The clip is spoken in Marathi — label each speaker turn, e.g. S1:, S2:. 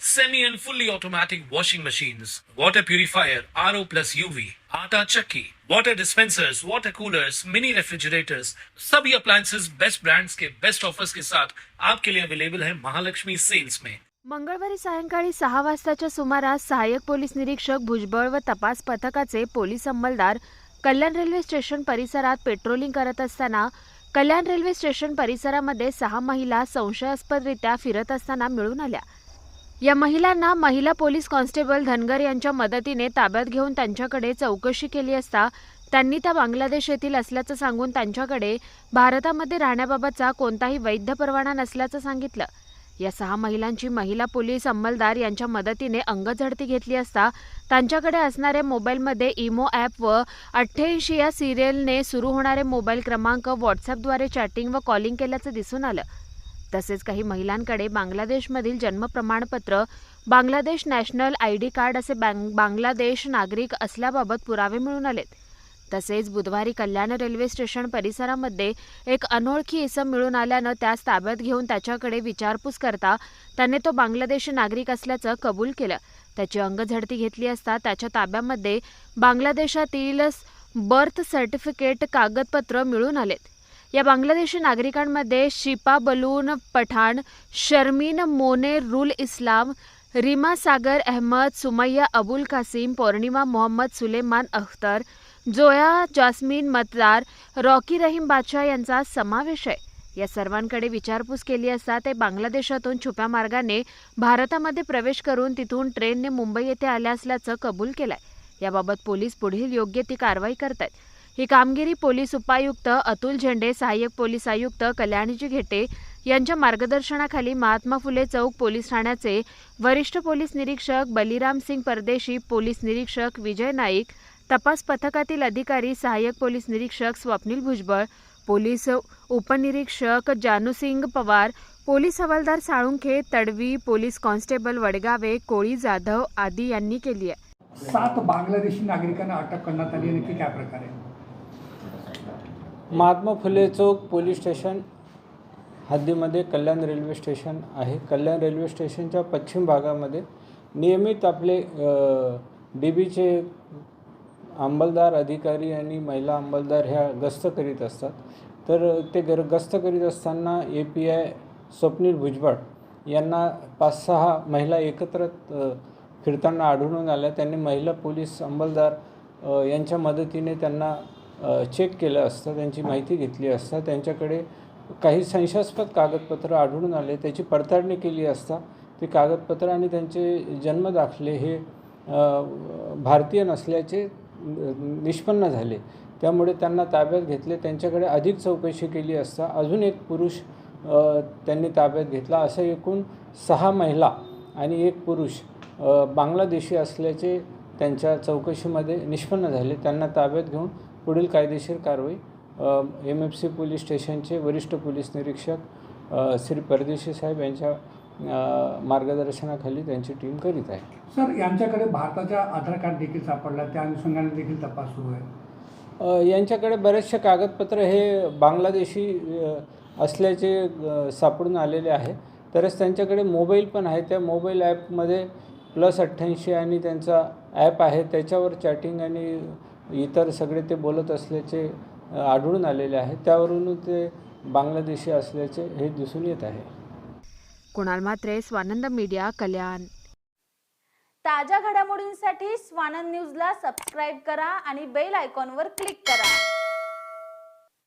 S1: semi and fully automatic washing machines, water purifier, RO plus UV, आटा चक्की, water dispensers, water coolers, mini refrigerators, सभी appliances. बेस्ट brands के best offers के साथ आपके लिए अवेलेबल है महालक्ष्मी सेल्स में
S2: मंगळवारी सायंकाळी सहा वाजताच्या सुमारास सहाय्यक पोलीस निरीक्षक भुजबळ व तपास पथकाचे पोलीस अंमलदार कल्याण रेल्वे स्टेशन परिसरात पेट्रोलिंग करत असताना कल्याण रेल्वे स्टेशन परिसरामध्ये सहा महिला संशयास्पदरित्या फिरत असताना मिळून आल्या. या महिलांना महिला पोलीस कॉन्स्टेबल धनगर यांच्या मदतीने ताब्यात घेऊन त्यांच्याकडे चौकशी केली असता त्यांनी त्या बांगलादेश येथील असल्याचं सांगून त्यांच्याकडे भारतामध्ये राहण्याबाबतचा कोणताही वैध परवाना नसल्याचं सांगितलं. या सहा महिलांची महिला पोलीस अंमलदार यांच्या मदतीने अंगझडती घेतली असता त्यांच्याकडे असणाऱ्या मोबाईलमध्ये इमो ॲप व अठ्ठ्याऐंशी या सिरियलने सुरू होणारे मोबाईल क्रमांक व्हॉट्सअपद्वारे चॅटिंग व कॉलिंग केल्याचं दिसून आलं. तसेच काही महिलांकडे बांगलादेशमधील जन्म प्रमाणपत्र Bangladesh national I D card असे बांग बांगलादेश नागरिक असल्याबाबत पुरावे मिळून आलेत. तसेच बुधवारी कल्याण रेल्वे स्टेशन परिसरामध्ये एक अनोळखी इसम मिळून आल्यानं त्यास ताब्यात घेऊन त्याच्याकडे विचारपूस करता त्याने तो बांगलादेशी नागरिक असल्याचं कबूल केलं. त्याची अंगझडती घेतली असता त्याच्या ताब्यामध्ये बांगलादेशातील बर्थ सर्टिफिकेट कागदपत्र मिळून आलेत. या बांगलादेशी नागरिकांमध्ये शिपा बलून पठाण शर्मीन मोने रुल इस्लाम रिमा सागर अहमद सुमैया अबुल कासिम पौर्णिमा मोहम्मद सुलेमान अख्तर जोया जास्मीन मतदार रॉकी रहीम बादशाह यांचा समावेश आहे. या सर्वांकडे विचारपूस केली असता ते बांगलादेशातून छुप्या मार्गाने भारतामध्ये प्रवेश करून तिथून ट्रेनने मुंबई येथे आल्या असल्याचं कबूल केलंय. याबाबत पोलीस पुढील योग्य ती कारवाई करत आहेत ही कामगिरी पोलीस उपायुक्त अतुल झेंडे सहाय्यक पोलीस आयुक्त कल्याणजी घेटे यांच्या मार्गदर्शनाखाली महात्मा फुले चौक पोलीस ठाण्याचे वरिष्ठ पोलीस निरीक्षक बलिराम सिंग परदेशी पोलीस निरीक्षक विजय नाईक तपास पथकातील अधिकारी सहाय्यक पोलीस निरीक्षक स्वप्नील भुजबळ पोलीस उपनिरीक्षक जानूसिंग पवार पोलीस हवालदार साळुंखे तडवी पोलीस कॉन्स्टेबल वडगावे कोळी जाधव आदी यांनी केली आहे.
S3: सात बांगलादेशी नागरिकांना अटक करण्यात आली नक्की काय प्रकारे आहे?
S4: महात्मा फुले चौक पोलीस स्टेशन हद्दीमध्ये कल्याण रेल्वे स्टेशन आहे. कल्याण रेल्वे स्टेशनच्या पश्चिम भागामध्ये नियमित आपले डी बीचे अंमलदार अधिकारी आणि महिला अंमलदार ह्या गस्त करीत असतात. तर ते गर गस्त करीत असताना A P I Swapnil Bhujbal यांना पाच सहा महिला एकत्र फिरताना आढळून आल्या. त्यांनी महिला पोलीस अंमलदार यांच्या मदतीने त्यांना चेक केलं असतं त्यांची माहिती घेतली असता त्यांच्याकडे काही संशयास्पद कागदपत्र आढळून आले त्याची पडताळणी केली असता ते कागदपत्र आणि त्यांचे जन्मदाखले हे भारतीय नसल्याचे निष्पन्न झाले. त्यामुळे त्यांना ताब्यात घेतले त्यांच्याकडे अधिक चौकशी केली असता अजून एक पुरुष त्यांनी ताब्यात घेतला. असं एकूण सहा महिला आणि एक पुरुष बांगलादेशी असल्याचे त्यांच्या चौकशीमध्ये निष्पन्न झाले. त्यांना ताब्यात घेऊन पुढील कायदेशीर कारवाई एम एफ सी पोलीस स्टेशनचे वरिष्ठ पोलीस निरीक्षक श्री परदेशी साहेब यांच्या मार्गदर्शनाखाली त्यांची टीम करीत आहे.
S3: सर यांच्याकडे भारताचा आधार कार्ड देखील सापडला त्या अनुषंगाने देखील तपास सुरू आहे.
S4: यांच्याकडे बरेचसे कागदपत्र हे बांगलादेशी असल्याचे सापडून आलेले आहे. तरच त्यांच्याकडे मोबाईल पण आहे. त्या मोबाईल ॲपमध्ये प्लस अठ्ठ्याऐंशी आणि त्यांचा ॲप आहे. त्याच्यावर चॅटिंग आणि इतर सगळे ते बोलत असल्याचे आढळून आलेले आहे. त्यावरून ते बांगलादेशी असल्याचे हे दिसून येत आहे.
S2: कुणाल म्हात्रे स्वानंद मीडिया कल्याण.
S5: ताज्या घडामोडींसाठी स्वानंद न्यूजला सबस्क्राईब करा आणि बेल आयकॉनवर क्लिक करा.